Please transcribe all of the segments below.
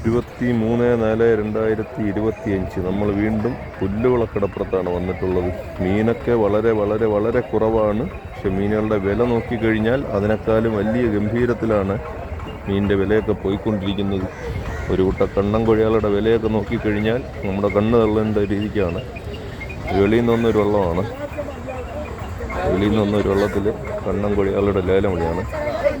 ഇരുപത്തി മൂന്ന് നാല് രണ്ടായിരത്തി ഇരുപത്തി അഞ്ച് നമ്മൾ വീണ്ടും പുല്ലുവിളക്കടപ്പുറത്താണ് വന്നിട്ടുള്ളത്. മീനൊക്കെ വളരെ വളരെ വളരെ കുറവാണ്. പക്ഷെ മീനുകളുടെ വില നോക്കിക്കഴിഞ്ഞാൽ അതിനേക്കാളും വലിയ ഗംഭീരത്തിലാണ് മീനിന്റെ വിലയൊക്കെ പോയിക്കൊണ്ടിരിക്കുന്നത്. ഒരു കൂട്ട കണ്ണൻ കൊഴിയാളുടെ വിലയൊക്കെ നോക്കിക്കഴിഞ്ഞാൽ നമ്മുടെ കണ്ണ് തള്ളേണ്ട രീതിക്കാണ്. വെളിയിൽ നിന്നൊന്നൊരു വെള്ളമാണ്. വെളിയിൽ നിന്നൊന്നൊരു വെള്ളത്തിൽ കണ്ണൻ കൊഴിയാളുടെ ലേലം വഴിയാണ്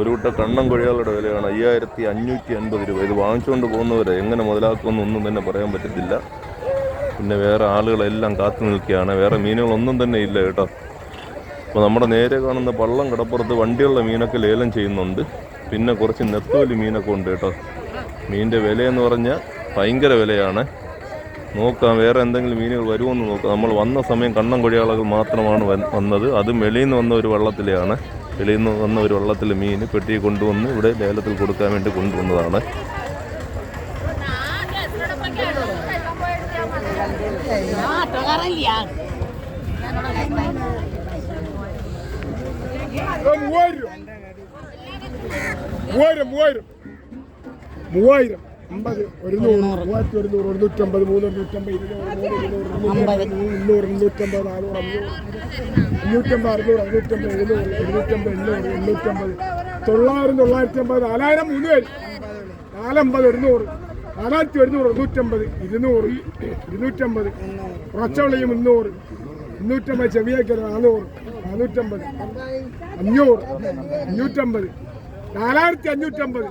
ഒരു കൂട്ട കണ്ണം കൊഴിയാളുടെ വിലയാണ് അയ്യായിരത്തി അഞ്ഞൂറ്റി അൻപത് രൂപ. ഇത് വാങ്ങിച്ചുകൊണ്ട് പോകുന്നവരെ എങ്ങനെ മുതലാക്കുമെന്നൊന്നും തന്നെ പറയാൻ പറ്റത്തില്ല. പിന്നെ വേറെ ആളുകളെല്ലാം കാത്തു നിൽക്കുകയാണ്. വേറെ മീനുകളൊന്നും തന്നെ ഇല്ല കേട്ടോ. അപ്പോൾ നമ്മുടെ നേരെ കാണുന്ന പള്ളം കടപ്പുറത്ത് വണ്ടിയുള്ള മീനൊക്കെ ലേലം ചെയ്യുന്നുണ്ട്. പിന്നെ കുറച്ച് നെത്തോലി മീനൊക്കെ ഉണ്ട് കേട്ടോ. മീനിന്റെ വിലയെന്ന് പറഞ്ഞാൽ ഭയങ്കര വിലയാണ്. നോക്കാം വേറെ എന്തെങ്കിലും മീനുകൾ വരുമോ എന്ന് നോക്കാം. നമ്മൾ വന്ന സമയം കണ്ണം കൊഴിയാളുകൾ മാത്രമാണ് വന്നത്. അതും വെളിയിൽ നിന്ന് വന്ന ഒരു വള്ളത്തിലെയാണ്. വെളിയിൽ നിന്ന് വന്ന ഒരു വള്ളത്തിൽ മീൻ പെട്ടി കൊണ്ടുവന്ന് ഇവിടെ ലേലത്തിൽ കൊടുക്കാൻ വേണ്ടി കൊണ്ടുവന്നതാണ്. മൂവായിരം. മൂവായിരം മൂവായിരം. അമ്പത് ഒരു നൂറ് മൂവായിരത്തി ഒരുന്നൂറ് ഒരുന്നൂറ്റമ്പത് മൂന്ന് ഇരുന്നൂറ്റമ്പത് ഇരുന്നൂറ് മൂന്ന് ഇരുന്നൂറ് മുന്നൂറ് മുന്നൂറ് മുന്നൂറ്റമ്പത് നാനൂറ് അഞ്ഞൂറ് അഞ്ഞൂറ്റമ്പത് അറുന്നൂറ് അഞ്ഞൂറ്റമ്പത് എഴുന്നൂറ് എഴുന്നൂറ്റമ്പത് എണ്ണൂറ് എണ്ണൂറ്റമ്പത്. തൊള്ളായിരം തൊള്ളായിരത്തി അമ്പത് നാലായിരം മൂന്ന് പേര് നാലമ്പത് ഒരുന്നൂറ്. നാലായിരത്തി ഒരുന്നൂറ് ഇരുന്നൂറ്റമ്പത് ഇരുന്നൂറ് ഇരുന്നൂറ്റമ്പത്. ഉറച്ചവളി മുന്നൂറ്. മുന്നൂറ്റമ്പത് ചെവിയേക്കര നാനൂറ്. നാനൂറ്റമ്പത്. അഞ്ഞൂറ്. അഞ്ഞൂറ്റമ്പത്. നാലായിരത്തി അഞ്ഞൂറ്റമ്പത്.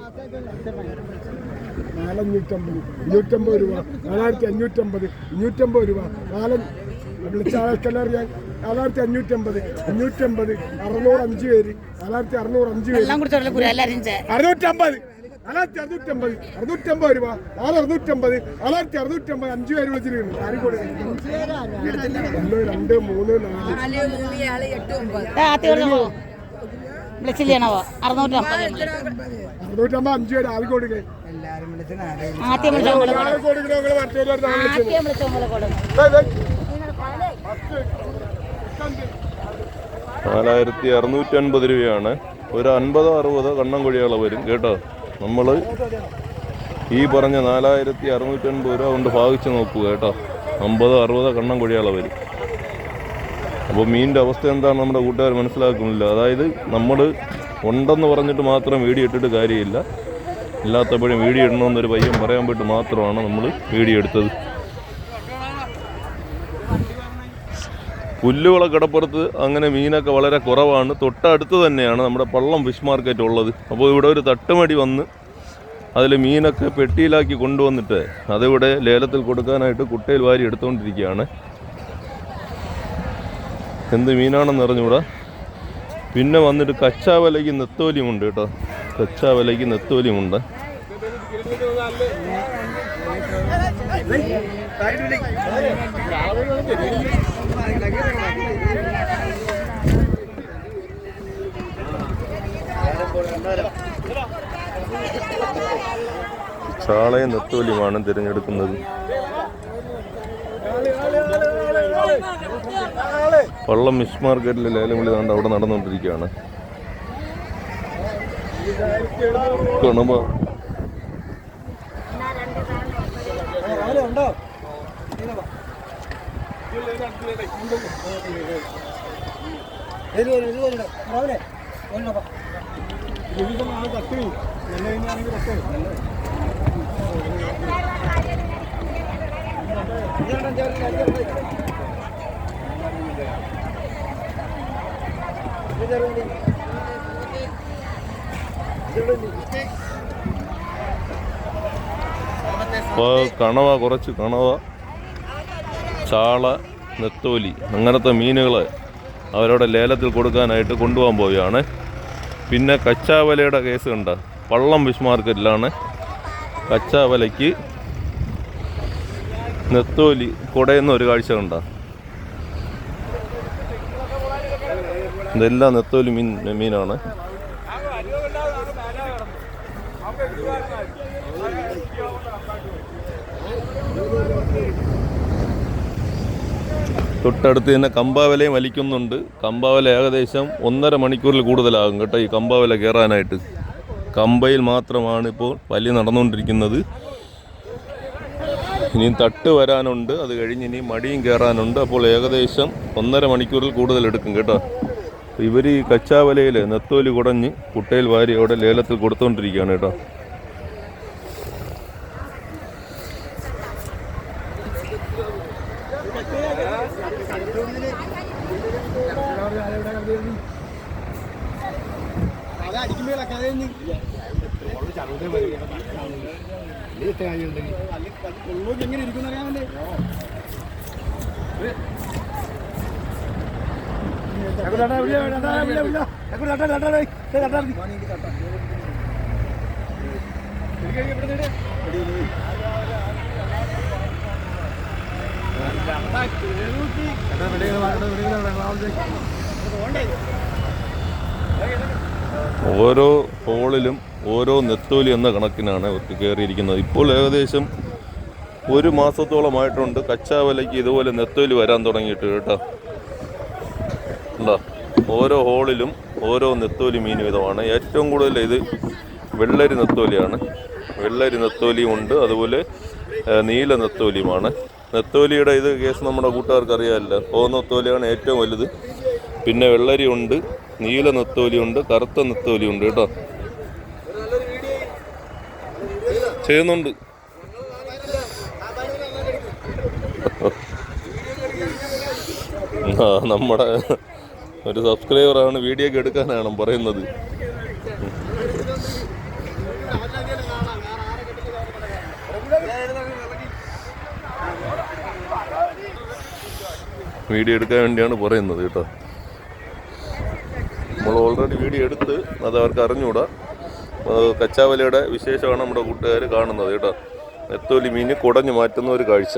നാലഞ്ഞൂറ്റമ്പത്. അഞ്ഞൂറ്റമ്പത് രൂപ. നാലായിരത്തി അഞ്ഞൂറ്റമ്പത്. അഞ്ഞൂറ്റമ്പത് രൂപ. നാല് വിളിച്ച ആൾക്കെല്ലാം അറിയാൻ. നാലായിരത്തി അഞ്ഞൂറ്റമ്പത്. അഞ്ഞൂറ്റമ്പത്. അറുന്നൂറ് അഞ്ച് പേര്. നാലായിരത്തി അറുന്നൂറ് അഞ്ച് പേര്. അറുന്നൂറ്റമ്പത്. നാലായിരത്തി അറുന്നൂറ്റമ്പത്. അറുന്നൂറ്റമ്പത് രൂപ. നാല് അറുന്നൂറ്റമ്പത്. നാലായിരത്തി അറുന്നൂറ്റമ്പത്. അഞ്ച് പേര് വിളിച്ചിട്ടുണ്ട് ആരിക്കോട് ഒന്ന് രണ്ട് മൂന്ന് നാല്. അറുന്നൂറ്റമ്പത് അഞ്ച് പേര് ആദ്യം വിളിച്ച ആദ്യം വിളിച്ച നാലായിരത്തി അറുന്നൂറ്റി അൻപത് രൂപയാണ്. ഒരു അൻപതോ അറുപതോ കണ്ണം കൊഴിയാളെ വരും. കേട്ടോ? നമ്മൾ ഈ പറഞ്ഞ നാലായിരത്തി അറുന്നൂറ്റി അൻപത് രൂപ കൊണ്ട് ഭാഗിച്ച് നോക്കുക കേട്ടോ. അമ്പതോ അറുപതോ കണ്ണം കൊഴിയാളെ വരും. അപ്പോൾ മീനിന്റെ അവസ്ഥ എന്താണെന്ന് നമ്മുടെ കൂട്ടുകാർ മനസ്സിലാക്കുന്നില്ല. അതായത് നമ്മൾ ഉണ്ടെന്ന് പറഞ്ഞിട്ട് മാത്രം വീഡിയോ ഇട്ടിട്ട് കാര്യമില്ല. ഇല്ലാത്തപ്പോഴും വീഡിയോ ഇടണമെന്നൊരു പയ്യൻ പറയാൻ പറ്റി മാത്രമാണ് നമ്മൾ വീഡിയോ എടുത്തത്. പുല്ലുവിള കടപ്പുറത്ത് അങ്ങനെ മീനൊക്കെ വളരെ കുറവാണ്. തൊട്ടടുത്ത് തന്നെയാണ് നമ്മുടെ പള്ളം ഫിഷ് മാർക്കറ്റ് ഉള്ളത്. അപ്പോൾ ഇവിടെ ഒരു തട്ടുമടി വന്ന് അതിൽ മീനൊക്കെ പെട്ടിയിലാക്കി കൊണ്ടുവന്നിട്ട് അതിവിടെ ലേലത്തിൽ കൊടുക്കാനായിട്ട് കുട്ടയിൽ വാരി എടുത്തുകൊണ്ടിരിക്കുകയാണ് എന്ത് മീനാണെന്ന് അറിഞ്ഞൂടാ പിന്നെ വന്നിട്ട് കച്ചാവലയ്ക്ക് നെത്തോലിയുമുണ്ട് കേട്ടോ. കച്ചാവലയ്ക്ക് നെത്തോലിയുമുണ്ട്. ചാളയും നെത്തോലിയുമാണ് തിരഞ്ഞെടുക്കുന്നത്. വള്ളം മിസ് മാർക്കറ്റിലെ ലേലം വിളി ദാണ്ട് അവിടെ നടന്നുകൊണ്ടിരിക്കുകയാണ്. കണമ. അപ്പോൾ കണവ കുറച്ച് കണവ ചാള നെത്തോലി അങ്ങനത്തെ മീനുകൾ അവരുടെ ലേലത്തിൽ കൊടുക്കാനായിട്ട് കൊണ്ടുപോകാൻ പോവുകയാണ്. പിന്നെ കച്ചാവലയുടെ കേസ് കണ്ട പള്ളം ഫിഷ് മാർക്കറ്റിലാണ്. കച്ചാവലയ്ക്ക് നെത്തോലി കുടയുന്ന ഒരു കാഴ്ച കണ്ട. ഇതെല്ലാം നെത്തോലി മീൻ മീനാണ്. തൊട്ടടുത്ത് തന്നെ കമ്പാവലയും വലിക്കുന്നുണ്ട്. കമ്പാവല ഏകദേശം ഒന്നര മണിക്കൂറിൽ കൂടുതലാകും കേട്ടോ ഈ കമ്പാവല കയറാനായിട്ട്. കമ്പയിൽ മാത്രമാണ് ഇപ്പോൾ വലി നടന്നുകൊണ്ടിരിക്കുന്നത്. ഇനിയും തട്ട് വരാനുണ്ട്. അത് കഴിഞ്ഞ് ഇനി മടിയും കയറാനുണ്ട്. അപ്പോൾ ഏകദേശം ഒന്നര മണിക്കൂറിൽ കൂടുതൽ എടുക്കും കേട്ടോ. ഇവർ ഈ കച്ചാവലയിൽ നെത്തോലി കുടഞ്ഞ് കുട്ടയിൽ വാരി അവിടെ ലേലത്തിൽ കൊടുത്തുകൊണ്ടിരിക്കുകയാണ് കേട്ടോ. എങ്ങനെ ഇരിക്കുന്ന അറിയാമല്ലേ ഓരോ ഹോളിലും ഓരോ നെത്തോലി എന്ന കണക്കിനാണ് അവർക്ക് കയറിയിരിക്കുന്നത്. ഇപ്പോൾ ഏകദേശം ഒരു മാസത്തോളമായിട്ടുണ്ട്. കച്ചാവലയ്ക്ക് ഇതുപോലെ നെത്തോലി വരാൻ തുടങ്ങിയിട്ട് കേട്ടോ. ഉണ്ടോ ഓരോ ഹോളിലും ഓരോ നെത്തോലി മീൻ വിധമാണ്. ഏറ്റവും കൂടുതൽ ഇത് വെള്ളരി നെത്തോലിയാണ്. വെള്ളരി നെത്തോലിയും ഉണ്ട്. അതുപോലെ നീല നെത്തോലിയുമാണ്. നെത്തോലിയുടെ ഇത് കേസ് നമ്മുടെ കൂട്ടുകാർക്ക് അറിയാമല്ലോ. ഓ നെത്തോലിയാണ് ഏറ്റവും വലുത്. പിന്നെ വെള്ളരി ഉണ്ട് നീല നെത്തോലിയുണ്ട് കറുത്ത നെത്തോലിയുണ്ട് കേട്ടോ. ചെയ്യുന്നുണ്ട്. നമ്മുടെ ഒരു സബ്സ്ക്രൈബറാണ് വീഡിയോ എടുക്കാനാണ് പറയുന്നത്. വീഡിയോ എടുക്കാൻ വേണ്ടിയാണ് പറയുന്നത് കേട്ടോ. നമ്മൾ ഓൾറെഡി വീഡിയോ എടുത്ത് അത് അവർക്ക് അറിഞ്ഞുകൂടാ. കച്ചാവലയുടെ വിശേഷമാണ് നമ്മുടെ കൂട്ടുകാർ കാണുന്നത് കേട്ടോ. നെത്തോലി മീൻ കുടഞ്ഞു മാറ്റുന്ന ഒരു കാഴ്ച.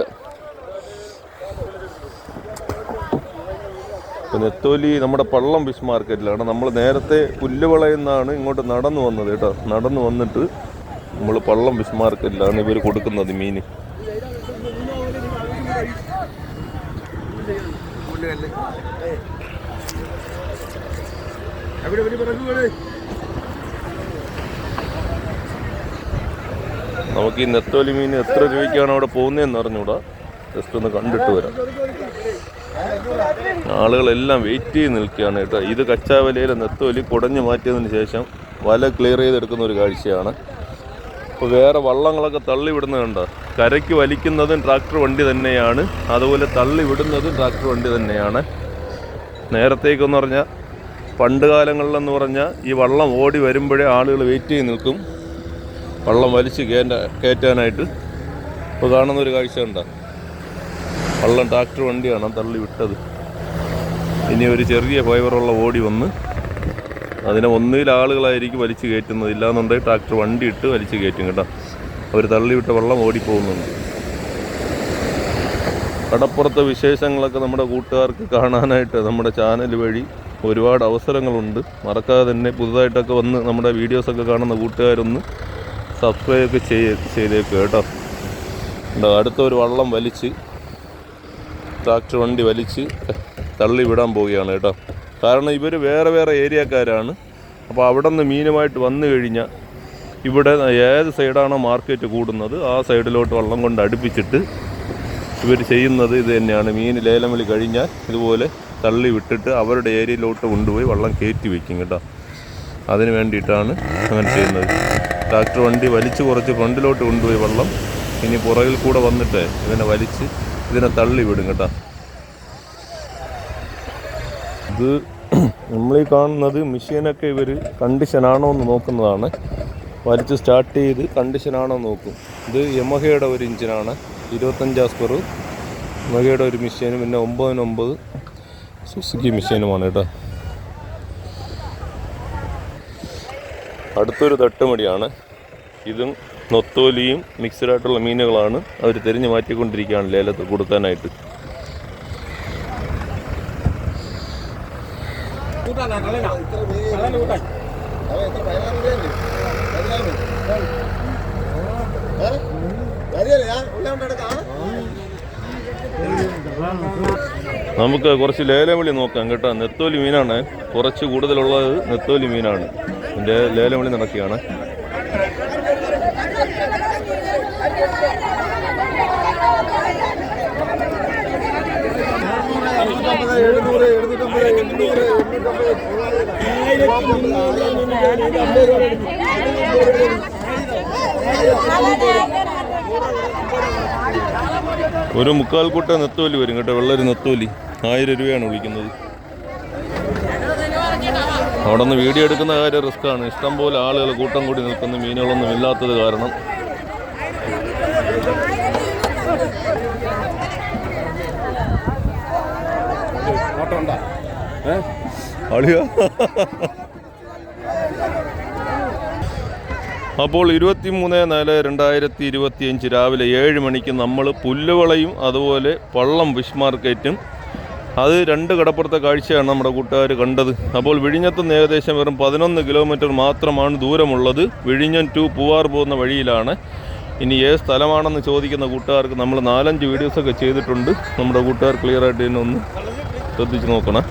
നെത്തോലി നമ്മുടെ പള്ളം ഫിഷ് മാർക്കറ്റിലാണ്. നമ്മൾ നേരത്തെ പുല്ലുവളയിൽ നിന്നാണ് ഇങ്ങോട്ട് നടന്നു വന്നത് കേട്ടോ. നടന്നു വന്നിട്ട് നമ്മൾ പള്ളം ഫിഷ് മാർക്കറ്റിലാണ് ഇവർ കൊടുക്കുന്നത് മീൻ. നമുക്ക് ഈ നെത്തോലി മീൻ എത്ര രൂപയ്ക്കാണ് അവിടെ പോകുന്നതെന്ന് അറിഞ്ഞൂടാ. ജസ്റ്റ് ഒന്ന് കണ്ടിട്ട് വരാം. ആളുകളെല്ലാം വെയിറ്റ് ചെയ്ത് നിൽക്കുകയാണ് കേട്ടോ. ഇത് കച്ചാവലയിലെ നെത്തോലി കുടഞ്ഞു മാറ്റിയതിന് ശേഷം വല ക്ലിയർ ചെയ്തെടുക്കുന്ന ഒരു കാഴ്ചയാണ്. ഇപ്പോൾ വേറെ വള്ളങ്ങളൊക്കെ തള്ളി വിടുന്നത് കണ്ടോ? കരയ്ക്ക് വലിക്കുന്നതും ട്രാക്ടർ വണ്ടി തന്നെയാണ്. അതുപോലെ തള്ളിവിടുന്നതും ട്രാക്ടർ വണ്ടി തന്നെയാണ്. നേരത്തേക്കെന്ന് പറഞ്ഞാൽ പണ്ട് കാലങ്ങളിലെന്ന് പറഞ്ഞാൽ ഈ വള്ളം ഓടി വരുമ്പോഴേ ആളുകൾ വെയിറ്റ് ചെയ്ത് നിൽക്കും. വള്ളം വലിച്ച് കയറ്റാനായിട്ട് ഇപ്പോൾ കാണുന്ന ഒരു കാഴ്ച ഉണ്ടോ വള്ളം ട്രാക്ടർ വണ്ടിയാണ് തള്ളി വിട്ടത്. ഇനി ഒരു ചെറിയ ഫൈബറുള്ള ഓടി വന്ന് അതിനെ ഒന്നിൽ ആളുകളായിരിക്കും വലിച്ചു കയറ്റുന്നത്. ഇല്ലാന്നുണ്ടെങ്കിൽ ട്രാക്ടർ വണ്ടി ഇട്ട് വലിച്ചു കയറ്റും കേട്ടോ. അവർ തള്ളിവിട്ട വെള്ളം ഓടിപ്പോകുന്നുണ്ട്. കടപ്പുറത്തെ വിശേഷങ്ങളൊക്കെ നമ്മുടെ കൂട്ടുകാർക്ക് കാണാനായിട്ട് നമ്മുടെ ചാനൽ വഴി ഒരുപാട് അവസരങ്ങളുണ്ട്. മറക്കാതെ തന്നെ പുതുതായിട്ടൊക്കെ വന്ന് നമ്മുടെ വീഡിയോസൊക്കെ കാണുന്ന കൂട്ടുകാരൊന്ന് സബ്സ്ക്രൈബ് ഒക്കെ ചെയ്യ ചെയ്തേക്കുക കേട്ടോ. അടുത്ത ഒരു വള്ളം വലിച്ച് ട്രാക്ടർ വണ്ടി വലിച്ച് തള്ളി വിടാൻ പോവുകയാണ് കേട്ടോ. കാരണം ഇവർ വേറെ വേറെ ഏരിയക്കാരാണ്. അപ്പോൾ അവിടെ നിന്ന് മീനുമായിട്ട് വന്നു കഴിഞ്ഞാൽ ഇവിടെ ഏത് സൈഡാണോ മാർക്കറ്റ് കൂടുന്നത് ആ സൈഡിലോട്ട് വള്ളം കൊണ്ട് അടുപ്പിച്ചിട്ട് ഇവർ ചെയ്യുന്നത് ഇത് തന്നെയാണ്. മീൻ ലേലം വിളി കഴിഞ്ഞാൽ ഇതുപോലെ തള്ളി വിട്ടിട്ട് അവരുടെ ഏരിയയിലോട്ട് കൊണ്ടുപോയി വള്ളം കയറ്റി വയ്ക്കും കേട്ടോ. അതിന് വേണ്ടിയിട്ടാണ് അങ്ങനെ ചെയ്യുന്നത്. ട്രാക്ടർ വണ്ടി വലിച്ച് കുറച്ച് ഫ്രണ്ടിലോട്ട് കൊണ്ടുപോയി വള്ളം ഇനി പുറകിൽ കൂടെ വന്നിട്ട് ഇതിനെ വലിച്ച് ഇതിനെ തള്ളി വിടും കേട്ടോ. ഇത് നമ്മൾ ഈ കാണുന്നത് മെഷീനൊക്കെ ഇവർ കണ്ടീഷനാണോ എന്ന് നോക്കുന്നതാണ്. വലിച്ച് സ്റ്റാർട്ട് ചെയ്ത് കണ്ടീഷനാണോ നോക്കും. ഇത് യമഹയുടെ ഒരു എഞ്ചിനാണ് ഇരുപത്തഞ്ചാം സ്ക്വർ യമഹയുടെ ഒരു മെഷീനും പിന്നെ ഒമ്പതിനൊമ്പത് സുസുക്കി മെഷീനുമാണ് കേട്ടോ. അടുത്തൊരു തട്ടുമടിയാണ് ഇതും നൊത്തോലിയും മിക്സഡായിട്ടുള്ള മീനുകളാണ് അവർ തിരിഞ്ഞ് മാറ്റിക്കൊണ്ടിരിക്കുകയാണ് ലേലത്ത് കൊടുക്കാനായിട്ട്. നമുക്ക് കുറച്ച് ലേലവിളി നോക്കാം കേട്ടോ. നെത്തോലി മീനാണ് കുറച്ച് കൂടുതലുള്ളത് നെത്തോലി മീനാണ്. ഇതിന്റെ ലേലം നടക്കുകയാണ്. ഒരു മുക്കാൽ കൂട്ട നെത്തോലി വരും കേട്ടോ വെള്ളൊരു നെത്തോലി. ആയിരം രൂപയാണ് വിളിക്കുന്നത്. അവിടെ നിന്ന് വീഡിയോ എടുക്കുന്ന കാര്യം റിസ്ക്കാണ്. ഇഷ്ടം പോലെ ആളുകൾ കൂട്ടം കൂടി നിൽക്കുന്ന മീനുകളൊന്നും ഇല്ലാത്തത് കാരണം. അളിയ. അപ്പോൾ ഇരുപത്തി മൂന്ന് നാല് രണ്ടായിരത്തി ഇരുപത്തി അഞ്ച് രാവിലെ ഏഴ് മണിക്ക് നമ്മൾ പുല്ലുവളയും അതുപോലെ പള്ളം ഫിഷ് മാർക്കറ്റും അത് രണ്ട് കടപ്പുറത്തെ കാഴ്ചയാണ് നമ്മുടെ കൂട്ടുകാർ കണ്ടത്. അപ്പോൾ വിഴിഞ്ഞത്ത് നിന്ന് ഏകദേശം വെറും പതിനൊന്ന് കിലോമീറ്റർ മാത്രമാണ് ദൂരമുള്ളത്. വിഴിഞ്ഞം ടു പൂവാർ പോകുന്ന വഴിയിലാണ്. ഇനി ഏത് സ്ഥലമാണെന്ന് ചോദിക്കുന്ന കൂട്ടുകാർക്ക് നമ്മൾ നാലഞ്ച് വീഡിയോസൊക്കെ ചെയ്തിട്ടുണ്ട്. നമ്മുടെ കൂട്ടുകാർ ക്ലിയർ ആയിട്ട് തന്നെ ഒന്ന് ശ്രദ്ധിച്ച് നോക്കണം.